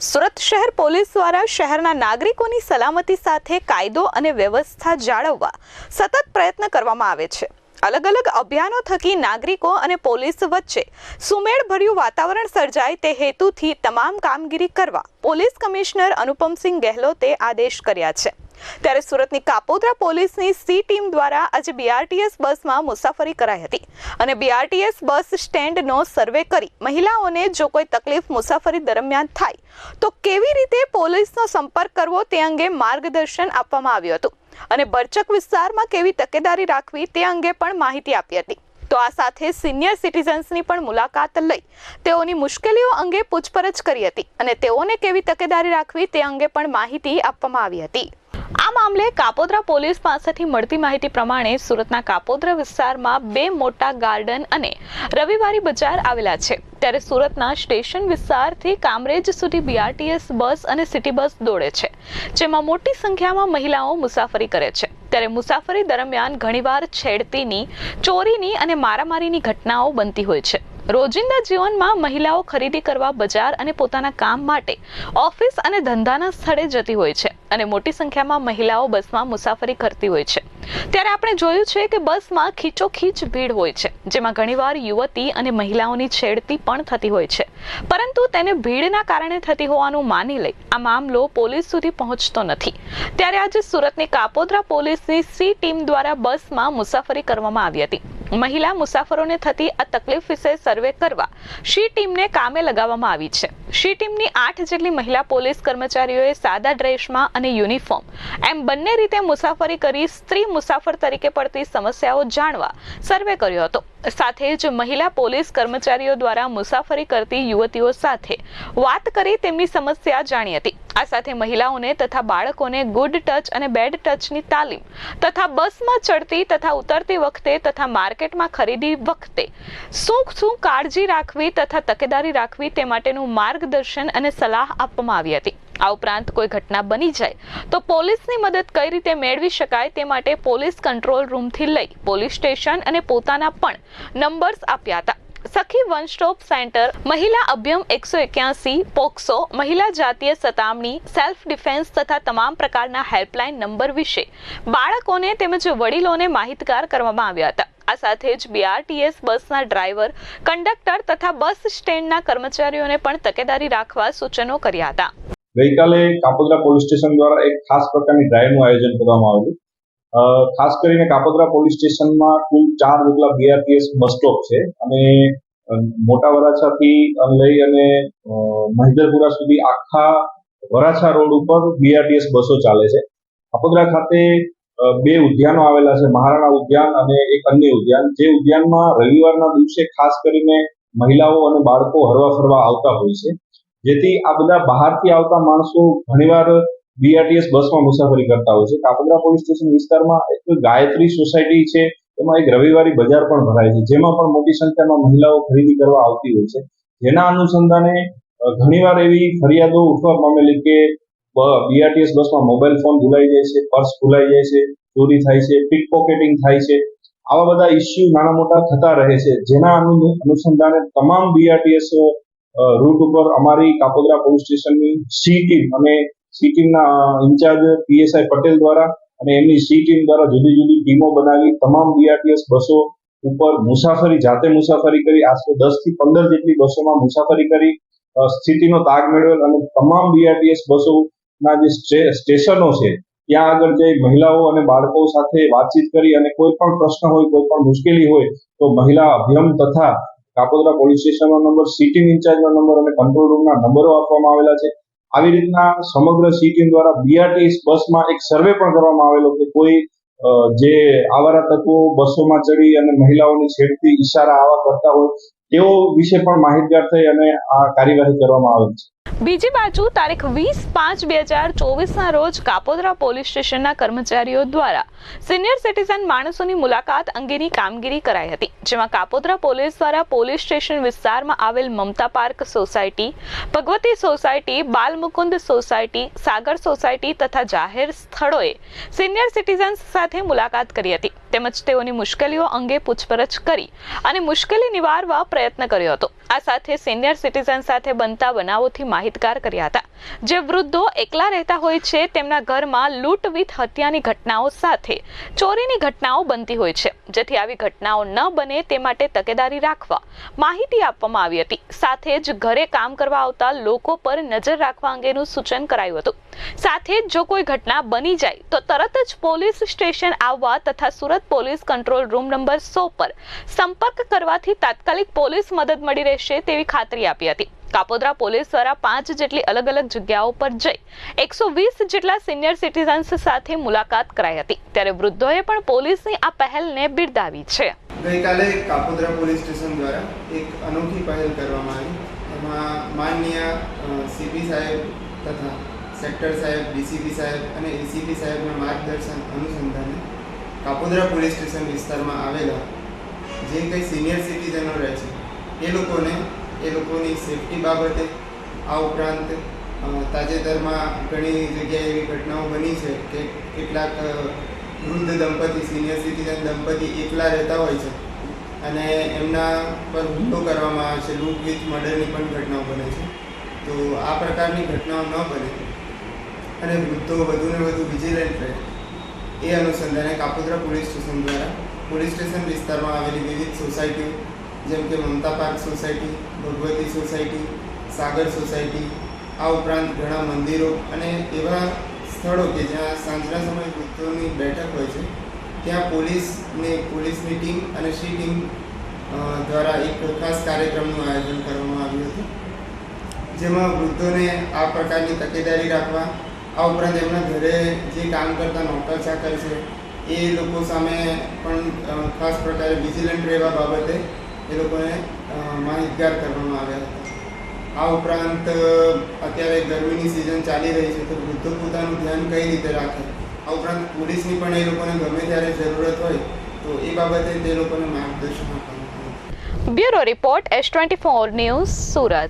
સુરત શહેર પોલીસ દ્વારા શહેરના નાગરિકોની સલામતી સાથે કાયદો અને વ્યવસ્થા જાળવવા સતત પ્રયત્ન કરવામાં આવે છે. અલગ અલગ અભિયાનો થકી નાગરિકો અને પોલીસ વચ્ચે સુમેળભર્યું વાતાવરણ સર્જાય તે હેતુથી તમામ કામગીરી કરવા પોલીસ કમિશનર અનુપમસિંહ ગેહલોતે આદેશ કર્યા છે. ત્યારે સુરતની કાપોદ્રા પોલીસની સી ટીમ દ્વારા આજે બીઆરટીએસ બસમાં મુસાફરી કરાઈ હતી અને બીઆરટીએસ બસ સ્ટેન્ડનો સર્વે કરી મહિલાઓને જો કોઈ તકલીફ મુસાફરી દરમિયાન થાય, તો કેવી રીતે પોલીસનો સંપર્ક કરવો તે અંગે માર્ગદર્શન આપવામાં આવ્યું હતું અને બરચક વિસ્તારમાં કેવી તકેદારી રાખવી તે અંગે પણ માહિતી આપી હતી. તો આ સાથે સિનિયર સિટીઝન્સની પણ મુલાકાત લઈ તેઓની મુશ્કેલીઓ અંગે પૂછપરછ કરી હતી અને તેઓને કેવી તકેદારી રાખવી તે અંગે પણ માહિતી આપવામાં આવી હતી. આ મામલે કાપોદ્રા પોલીસ પાસેથી મળતી માહિતી પ્રમાણે સુરતના કાપોદ્રા વિસ્તારમાં બે મોટા ગાર્ડન અને રવિવારી બજાર આવેલા છે. ત્યારે સુરતના સ્ટેશન વિસ્તારથી કામરેજ સુધી બીઆરટીએસ બસ અને સિટી બસ દોડે છે, જેમાં મોટી સંખ્યામાં મહિલાઓ મુસાફરી કરે છે. ત્યારે મુસાફરી દરમિયાન ઘણીવાર છેડતીની, ચોરીની અને મારામારીની ઘટનાઓ બનતી હોય છે. રોજિંદા જીવનમાં મહિલાઓ ખરીદી કરવા બજાર અને પોતાના કામ માટે ઓફિસ અને ધંધાના સ્થળે જતી હોય છે અને મોટી સંખ્યામાં મહિલાઓ બસમાં મુસાફરી કરતી હોય છે. ત્યારે આપણે જોયું છે કે બસમાં ખીચોખીચ ભીડ હોય છે, જેમાં ઘણીવાર યુવતી અને મહિલાઓની છેડતી પણ થતી હોય છે. પરંતુ તેને ભીડના કારણે થતી હોવાનું માની લઈ આ મામલો પોલીસ સુધી પહોંચતો નથી. ત્યારે આજે સુરતની કાપોદ્રા પોલીસની સી ટીમ દ્વારા બસમાં મુસાફરી કરવામાં આવી હતી. મહિલા મુસાફરોને થતી આ તકલીફ વિશે સર્વે કરવા શી ટીમને કામે લગાવવામાં આવી છે. શી ટીમની આઠ જેટલી મહિલા પોલીસ કર્મચારીઓએ સાદા ડ્રેસમાં અને યુનિફોર્મ એમ બંને રીતે મુસાફરી કરી સ્ત્રી મુસાફર તરીકે પડતી સમસ્યાઓ જાણવા સર્વે કર્યો હતો. સાથે જ મહિલા પોલીસ કર્મચારીઓ દ્વારા મુસાફરી કરતી યુવતીઓ સાથે વાત કરી તેમની સમસ્યા જાણી હતી. આ સાથે મહિલાઓને તથા બાળકોને ગુડ ટચ અને બેડ ટચની તાલીમ તથા બસમાં ચડતી તથા ઉતરતી વખતે તથા માર્કેટમાં ખરીદી વખતે શું શું કાળજી રાખવી તથા તકેદારી રાખવી તે માટેનું માર્ગદર્શન અને સલાહ આપવામાં આવી હતી. આ ઉપરાંત કોઈ ઘટના બની જાય તો પોલીસની મદદ કઈ રીતે મેળવી શકાય તે માટે પોલીસ કંટ્રોલ રૂમથી લઈ પોલીસ સ્ટેશન અને પોતાના પણ નંબર્સ આપ્યા હતા. સખી વન સ્ટોપ સેન્ટર, મહિલા અભ્યમ એકસો એક્યાસી, પોક્સો, મહિલા જાતીય સતામણી, સેલ્ફ ડિફેન્સ તથા તમામ પ્રકારના હેલ્પલાઇન નંબર વિશે બાળકોને તેમજ વડીલોને માહિતગાર કરવામાં આવ્યા હતા. આ સાથે જ બીઆરટીએસ બસના ડ્રાઈવર, કંડક્ટર તથા બસ સ્ટેન્ડના કર્મચારીઓને પણ તકેદારી રાખવા સૂચનો કર્યા હતા. ગઈકાલે કાપોદ્રા પોલીસ સ્ટેશન દ્વારા એક ખાસ પ્રકારની ડ્રાઈવનું આયોજન કરવામાં આવેલું ખાસ કરીને કાપોદ્રા પોલીસ સ્ટેશનમાં કુલ ચાર જેટલા બીઆરટીએસ બસ સ્ટોપ છે અને મોટા વરાછાથી લઈ અને અ, મહેન્દ્રપુરા સુધી આખા વરાછા રોડ ઉપર બીઆરટીએસ બસો ચાલે છે. કાપોદ્રા ખાતે બે ઉદ્યાનો આવેલા છે મહારાણા ઉદ્યાન અને એક અન્ય ઉદ્યાન. જે ઉદ્યાનમાં રવિવારના દિવસે ખાસ કરીને મહિલાઓ અને બાળકો હરવા ફરવા આવતા હોય છે. જેથી આ બધા બહારથી આવતા માણસો ઘણીવાર બીઆરટીએસ બસમાં મુસાફરી કરતા હોય છે. કાપોદ્રા પોલીસ સ્ટેશન વિસ્તારમાં એક ગાયત્રી સોસાયટી છે. એમાં એક રવિવારી બજાર પણ ભરાય છે. જેમાં પણ મોટી સંખ્યામાં મહિલાઓ ખરીદી કરવા આવતી હોય છે. જેના અનુસંધાને ઘણીવાર એવી ફરિયાદો ઉઠવા પામેલી કે બીઆરટીએસ બસમાં મોબાઈલ ફોન ભૂલાઈ જાય છે, પર્સ ભૂલાઈ જાય છે, ચોરી થાય છે પિક પોકેટિંગ થાય છે. આવા બધા ઇસ્યુ નાના મોટા થતા રહે છે. જેના અનુસંધાને તમામ બીઆરટીએસ રૂટ ઉપર અમારી કાપોદરા પોલીસ સ્ટેશનની સી ટીમ અને સી ટીમના ઇન્ચાર્જ પીએસઆઈ પટેલ દ્વારા અને એમની સી ટીમ દ્વારા જુદી જુદી ટીમો બનાવી તમામ બીઆરટીએસ બસો ઉપર મુસાફરી, જાતે મુસાફરી કરી, આશરે દસથી પંદર જેટલી બસોમાં મુસાફરી કરી સ્થિતિનો તાગ મેળવેલ અને તમામ બીઆરટીએસ બસોના જે સ્ટેશનો છે, ત્યાં આગળ જઈ મહિલાઓ અને બાળકો સાથે વાતચીત કરી અને કોઈ પણ પ્રશ્ન હોય, કોઈ પણ મુશ્કેલી હોય, તો મહિલા અભિયમ તથા કાપોદ્રા પોલીસ સ્ટેશનનો નંબર સી ઇન્ચાર્જનો નંબર અને કંટ્રોલ રૂમના નંબરો આપવામાં આવેલા છે. આવી રીતના સમગ્ર સી ટીમ દ્વારા બીઆરટીએસ બસમાં એક સર્વે પણ કરવામાં આવેલો કે કોઈ જે આવારા તત્વો બસોમાં ચડી અને મહિલાઓની છેડતી ઈશારા આવા કરતા હોય તેઓ વિશે પણ માહિતગાર થઈ અને આ કાર્યવાહી કરવામાં આવેલ છે. બીજી બાજુ તારીખ વીસ પાંચ બે હજાર ચોવીસના રોજ કાપોદરા પોલીસ સ્ટેશનના કર્મચારીઓ દ્વારા સિનિયર સિટીઝન માણસોની મુલાકાત અંગેની કામગીરી કરાઈ હતી, જેમાં કાપોદરા પોલીસ દ્વારા પોલીસ સ્ટેશન વિસ્તારમાં આવેલ Mamta park society, Bhagwati society, Balmukund society, Sagar society તથા જાહેર સ્થળોએ સિનિયર સિટીઝન્સ સાથે મુલાકાત કરી હતી. તેમજ તેઓની મુશ્કેલીઓ અંગે પૂછપરછ કરી અને મુશ્કેલી નિવારવા પ્રયત્ન કર્યો હતો. આ સાથે સિનિયર સિટીઝન સાથે બનતા બનાવોથી માહિતગાર કર્યા હતા. જે વૃદ્ધો એકલા રહેતા હોય છે, તેમના ઘરમાં લૂંટ વિથ હત્યાની ઘટનાઓ સાથે ચોરીની ઘટનાઓ બનતી હોય છે. જેથી આવી ઘટનાઓ ન બને તે માટે તકેદારી રાખવા માહિતી આપવામાં આવી હતી. સાથે જ ઘરે કામ કરવા આવતા લોકો પર નજર રાખવા અંગેનું સૂચન કરાયું હતું. સાથે જ જો કોઈ ઘટના બની જાય, તો તરત જ પોલીસ સ્ટેશન આવવા તથા Surat police control room number સો પર સંપર્ક કરવાથી તાત્કાલિક પોલીસ મદદ મળી રહેશે તેવી ખાતરી આપી હતી. કાપોદ્રા પોલીસ દ્વારા પાંચ જેટલી અલગ અલગ જગ્યાઓ પર જઈ એકસો વીસ જેટલા સિનિયર સિટીઝન્સ સાથે મુલાકાત કરાઈ હતી. ત્યારે વૃદ્ધોએ પણ પોલીસની આ પહેલને બિરદાવી છે. ગઈકાલે કાપોદ્રા પોલીસ સ્ટેશન દ્વારા એક અનોખી પહેલ કરવામાં આવી. એમાં માનનીય સીપી સાહેબ તથા સેક્ટર સાહેબ, ડીસીપી સાહેબ અને એસીપી સાહેબના માર્ગદર્શન અનુસંધાને કાપોદ્રા પોલીસ સ્ટેશન વિસ્તારમાં આવેલા જે કંઈ સિનિયર સિટીઝનો રહે છે, એ લોકોને, એ લોકોની સેફટી બાબતે આ ઉપરાંત તાજેતરમાં ઘણી જગ્યાએ એવી ઘટનાઓ બની છે કે કેટલાક વૃદ્ધ દંપતી સિનિયર સિટીઝન દંપતી એકલા રહેતા હોય છે અને એમના પર હુમલો કરવામાં આવે છે લૂંટ વિથ મર્ડરની પણ ઘટનાઓ બને છે. તો આ પ્રકારની ઘટનાઓ ન બને અને વૃદ્ધો વધુને વધુ વિજિલન્ટ રહે. એ અનુસંધાને કાપોદ્રા પોલીસ સ્ટેશન દ્વારા પોલીસ સ્ટેશન વિસ્તારમાં આવેલી વિવિધ સોસાયટીઓ જેમ કે Mamta park society, Bhagwati society, Sagar society, આ ઉપરાંત ઘણા મંદિરો અને એવા સ્થળો કે જ્યાં સાંજના સમયે વૃદ્ધોની બેઠક હોય છે. ત્યાં પોલીસને પોલીસની ટીમ અને સી ટીમ દ્વારા એક ખાસ કાર્યક્રમનું આયોજન કરવામાં આવ્યું હતું. જેમાં વૃદ્ધોને આ પ્રકારની તકેદારી રાખવા આ ઉપરાંત એમના ઘરે જે કામ કરતા નોકર ચાકર છે, એ લોકો સામે પણ ખાસ પ્રકારે વિજિલન્ટ રહેવા બાબતે એ લોકોને માહિતગાર કરવામાં આવ્યા હતા. આ ઉપરાંત અત્યારે ગરમીની સિઝન ચાલી રહી છે, તો વૃદ્ધો પોતાનું ધ્યાન કઈ રીતે રાખે? આ ઉપરાંત પોલીસની પણ એ લોકોને ગમે ત્યારે જરૂરત હોય, તો એ બાબતે તે લોકોને માર્ગદર્શન આપવાનું. Bureau report S twenty four news Surat.